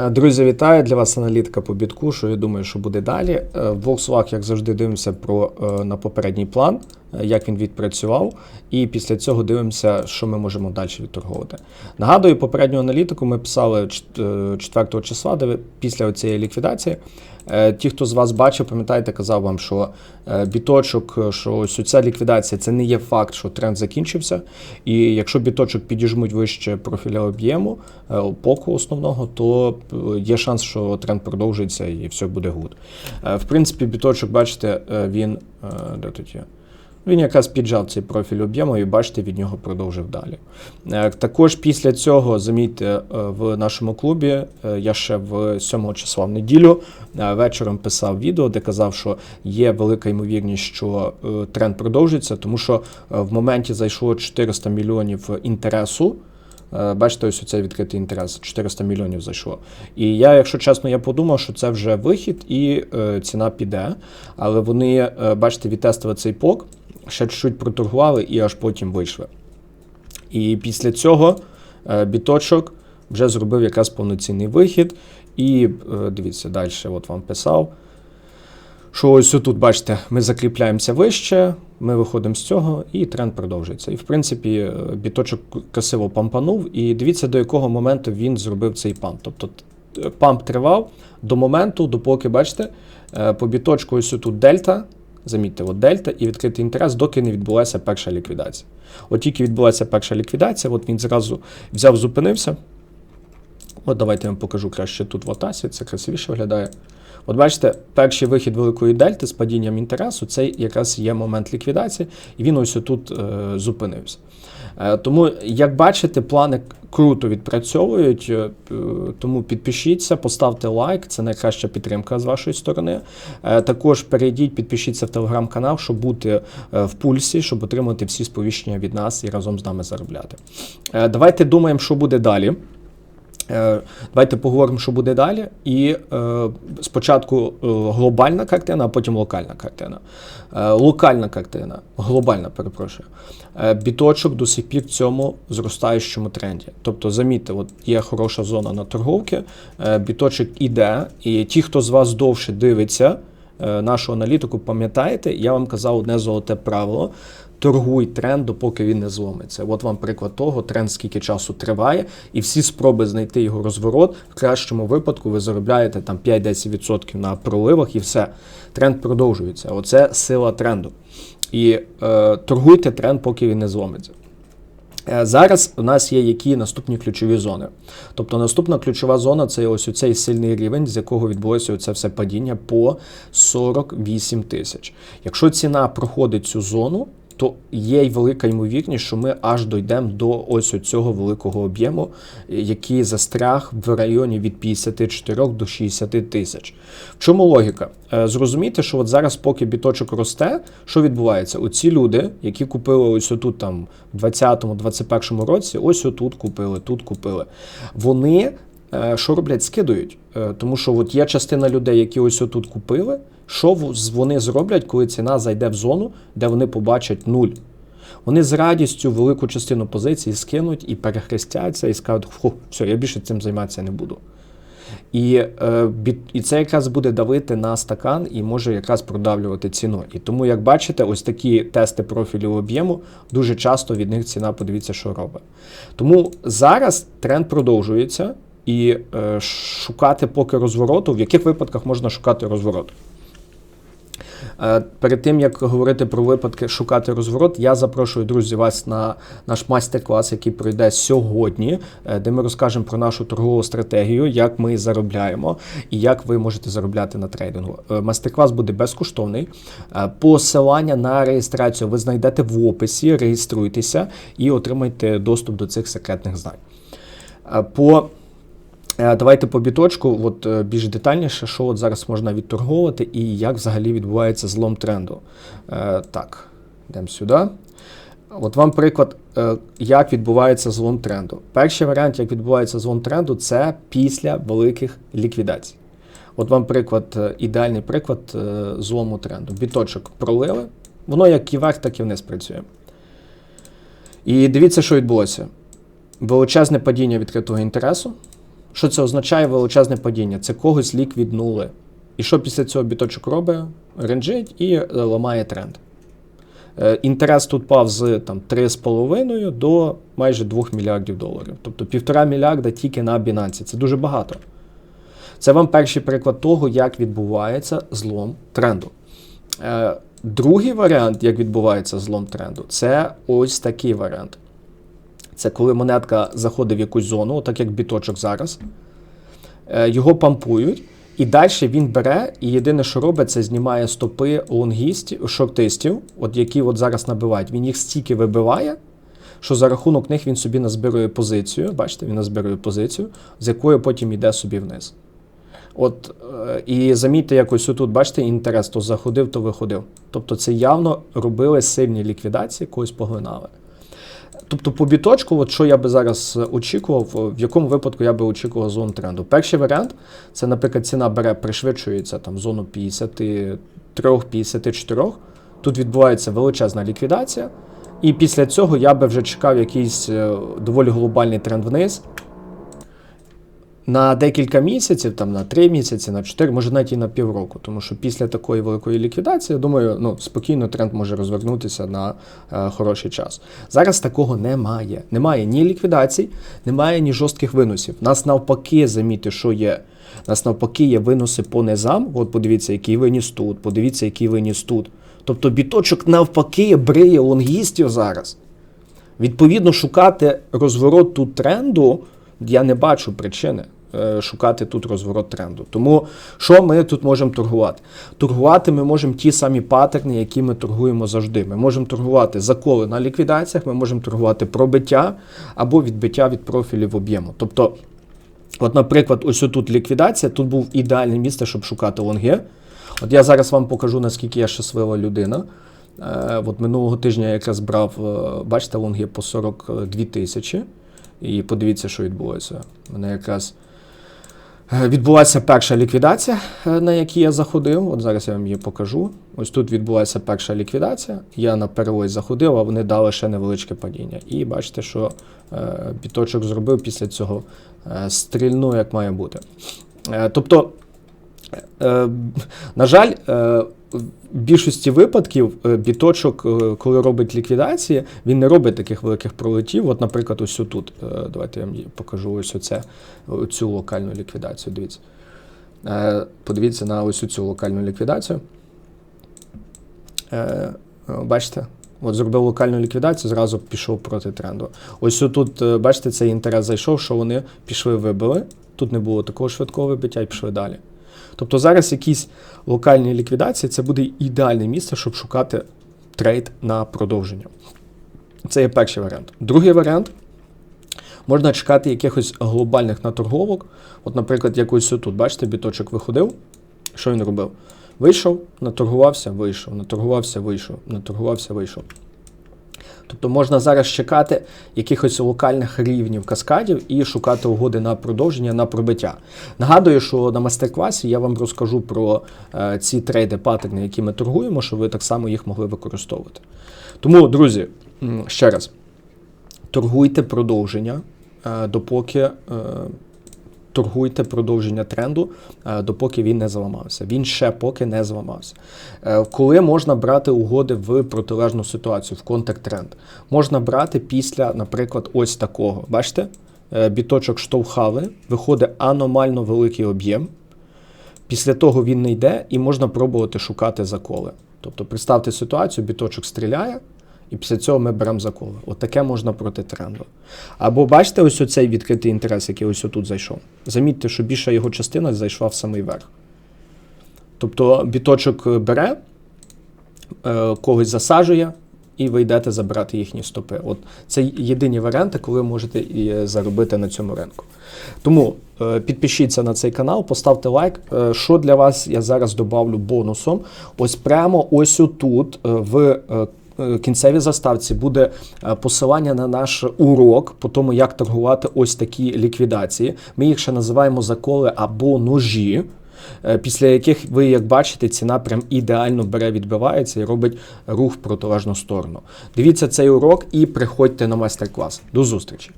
Е, Друзі, вітаю! Для вас аналітика по бітку. Що я думаю, що буде далі. В двох словах, як завжди, дивимося про, е, на попередній план, е, як він відпрацював, і після цього дивимося, що ми можемо далі відторговувати. Нагадую, попередню аналітику ми писали чт- е, 4 числа, де після цієї ліквідації. Е, Ті, хто з вас бачив, пам'ятаєте, казав вам, що е, біточок, е, що ось ця ліквідація це не є факт, що тренд закінчився. І якщо біточок підіжмуть вище профіля об'єму поку основного, то є шанс, що тренд продовжиться і все буде гуд. В принципі, біточок, бачите, він де тут є? Він якраз піджав цей профіль об'єму і бачите, від нього продовжив далі. Е, Також після цього, замітьте, е, в нашому клубі е, я ще в 7 числа в неділю вечором писав відео, де казав, що є велика ймовірність, що тренд продовжиться, тому що в моменті зайшло 400 мільйонів інтересу. Е, Бачите, ось оцей відкритий інтерес, 400 мільйонів зайшло. І я, якщо чесно, я подумав, що це вже вихід і е, ціна піде. Але вони, е, бачите, відтестили цей пок, ще чуть-чуть проторгували і аж потім вийшли. І після цього біточок вже зробив якраз повноцінний вихід. І дивіться, далі от вам писав. Що ось тут, бачите, ми закріпляємося вище, ми виходимо з цього, і тренд продовжується. І в принципі, е, біточок красиво пампанув, і дивіться, до якого моменту він зробив цей памп. Тобто памп тривав до моменту, допоки, бачите, е, по біточку ось тут дельта. Замітьте, от дельта і відкритий інтерес, доки не відбулася перша ліквідація. От тільки відбулася перша ліквідація, от він зразу взяв, зупинився. От давайте я вам покажу краще тут в Атасі, це красивіше виглядає. От бачите, перший вихід великої дельти з падінням інтересу, це якраз є момент ліквідації, і він ось тут е, зупинився. Е, тому, як бачите, плани круто відпрацьовують, е, тому підпишіться, поставте лайк, це найкраща підтримка з вашої сторони. Е, також перейдіть, підпишіться в телеграм-канал, щоб бути е, в пульсі, щоб отримати всі сповіщення від нас і разом з нами заробляти. Е, давайте думаємо, що буде далі. Е, Давайте поговоримо, що буде далі. І е, спочатку е, глобальна картина, а потім локальна картина. Локальна картина, глобальна, перепрошую. Біточок до сих пір в цьому зростаючому тренді. Тобто, замітьте, от є хороша зона на торговки, біточок іде, і ті, хто з вас довше дивиться нашу аналітику, пам'ятаєте, я вам казав одне золоте правило. Торгуй тренд, допоки він не зломиться. От вам приклад того, тренд скільки часу триває, і всі спроби знайти його розворот, в кращому випадку ви заробляєте там 5-10% на проливах і все. Тренд продовжується. Оце сила тренду. І е, торгуйте тренд, поки він не зломиться. Е, Зараз у нас є які наступні ключові зони. Тобто наступна ключова зона це ось цей сильний рівень, з якого відбулося це все падіння по 48 тисяч. Якщо ціна проходить цю зону, то є й велика ймовірність, що ми аж дійдемо до ось цього великого об'єму, який застряг в районі від 54 до 60 тисяч. В чому логіка? Е, Зрозумійте, що от зараз, поки біточок росте, що відбувається? Оці люди, які купили ось отут там в 20-21 році, ось отут купили, тут купили. Вони е, що роблять? Скидують. Е, Тому що от є частина людей, які ось отут купили. Що вони зроблять, коли ціна зайде в зону, де вони побачать нуль? Вони з радістю велику частину позицій скинуть і перехрестяться, і скажуть, фу, все, я більше цим займатися не буду. І, е, і це якраз буде давити на стакан і може якраз продавлювати ціну. І тому, як бачите, ось такі тести профілю об'єму дуже часто від них ціна, подивіться, що робить. Тому зараз тренд продовжується і е, шукати поки розвороту, в яких випадках можна шукати розворот. Е, Перед тим як говорити про випадки шукати розворот, я запрошую друзі вас на наш майстер-клас, який пройде сьогодні, е, де ми розкажемо про нашу торгову стратегію, як ми заробляємо і як ви можете заробляти на трейдингу. Е, Майстер-клас буде безкоштовний. Посилання на реєстрацію ви знайдете в описі. Реєструйтеся і отримайте доступ до цих секретних знань. По Давайте по біточку, от е, більш детальніше, що от зараз можна відторговувати і як взагалі відбувається злом тренду. Е, Так, йдемо сюди. От вам приклад, е, як відбувається злом тренду. Перший варіант, як відбувається злом тренду, це після великих ліквідацій. От вам приклад, е, ідеальний приклад е, злому тренду. Біточок пролили, воно як і вверх, так і вниз працює. І дивіться, що відбулося. Величезне падіння відкритого інтересу. Що це означає величезне падіння? Це когось ліквіднули. І що після цього біточок робить? Ренджить і е, ламає тренд. Е, Інтерес тут пав з там, 3,5 до майже 2 мільярдів доларів. Тобто півтора мільярда тільки на Binance. Це дуже багато. Це вам перший приклад того, як відбувається злом тренду. Е, Другий варіант, як відбувається злом тренду, це ось такий варіант. Це коли монетка заходить в якусь зону, так як біточок зараз. Е, Його пампують, і далі він бере, і єдине, що робить, це знімає стопи лонгістів, шортистів, от які от зараз набивають. Він їх стільки вибиває, що за рахунок них він собі назбирує позицію. Бачите, він назбирує позицію, з якою потім йде собі вниз. От, е, і замітьте, якось тут, бачите, інтерес, то заходив, то виходив. Тобто це явно робили сильні ліквідації, когось поглинали. Тобто по біточку, от що я би зараз очікував, в якому випадку я би очікував зону тренду. Перший варіант це, наприклад, ціна бере, пришвидшується там зону 53-54. Тут відбувається величезна ліквідація. І після цього я би вже чекав якийсь е, доволі глобальний тренд вниз. На декілька місяців, там на 3 місяці, на 4, може навіть і на півроку. Тому що після такої великої ліквідації, я думаю, ну, спокійно тренд може розвернутися на е, хороший час. Зараз такого немає. Немає ні ліквідацій, немає ні жорстких виносів. Нас навпаки, замітьте, що є. Нас навпаки є виноси по низам. От подивіться, який виніс тут, подивіться, який виніс тут. Тобто біточок навпаки бриє лонгістів зараз. Відповідно, шукати розворот тут тренду, я не бачу причини шукати тут розворот тренду. Тому що ми тут можемо торгувати? Торгувати ми можемо ті самі паттерни, які ми торгуємо завжди. Ми можемо торгувати заколи на ліквідаціях, ми можемо торгувати пробиття або відбиття від профілів об'єму. Тобто, от, наприклад, ось тут ліквідація, тут був ідеальне місце, щоб шукати лонги. От я зараз вам покажу, наскільки я щаслива людина. Е, От минулого тижня я якраз брав, е, бачите, лонги по 42 тисячі. І подивіться, що відбулося. Мене якраз е, відбулася перша ліквідація, е, на якій я заходив. От зараз я вам її покажу. Ось тут відбулася перша ліквідація. Я на перелой заходив, а вони дали ще невеличке падіння. І бачите, що е, біточок зробив після цього е, стрільну, як має бути. Е, тобто. Е, На жаль, е, в більшості випадків е, біточок, е, коли робить ліквідації, він не робить таких великих пролетів. От, наприклад, ось тут. Е, Давайте я вам покажу ось оце, цю локальну ліквідацію. Дивіться. Подивіться на ось цю локальну ліквідацію. Бачите? От зробив локальну ліквідацію, зразу пішов проти тренду. Ось тут, бачите, цей інтерес зайшов, що вони пішли, вибили. Тут не було такого швидкого вибиття і пішли далі. Тобто зараз якісь локальні ліквідації це буде ідеальне місце, щоб шукати трейд на продовження. Це є перший варіант. Другий варіант. Можна чекати якихось глобальних наторговок. От, наприклад, якось тут, бачите, біточок виходив. Що він робив? Вийшов, наторгувався, вийшов, наторгувався, вийшов, наторгувався, вийшов. Тобто можна зараз чекати якихось локальних рівнів каскадів і шукати угоди на продовження, на пробиття. Нагадую, що на майстер-класі я вам розкажу про е, ці трейди, паттерни, які ми торгуємо, щоб ви так само їх могли використовувати. Тому, друзі, ще раз, торгуйте продовження, е, допоки. Торгуйте продовження тренду, е, допоки він не зламався. Він ще поки не зламався. Е, Коли можна брати угоди в протилежну ситуацію, в контакт-тренд? Можна брати після, наприклад, ось такого. Бачите? Е, Біточок штовхали, виходить аномально великий об'єм. Після того він не йде і можна пробувати шукати заколи. Тобто, представте ситуацію, біточок стріляє, і після цього ми беремо заколи. От таке можна проти тренду. Або бачите, ось оцей відкритий інтерес, який ось отут зайшов. Замітьте, що більша його частина зайшла в самий верх. Тобто біточок бере, е, когось засаджує, і ви йдете забирати їхні стопи. От це єдині варіанти, коли ви можете і заробити на цьому ринку. Тому е, підпишіться на цей канал, поставте лайк. Е, Що для вас я зараз добавлю бонусом? Ось прямо ось отут е, в е, е, кінцевій заставці буде е, посилання на наш урок по тому, як торгувати ось такі ліквідації. Ми їх ще називаємо заколи або ножі. е, Після яких ви, як бачите, ціна прям ідеально бере, відбивається і робить рух в протилежну сторону. Дивіться цей урок і приходьте на майстер-клас. До зустрічі!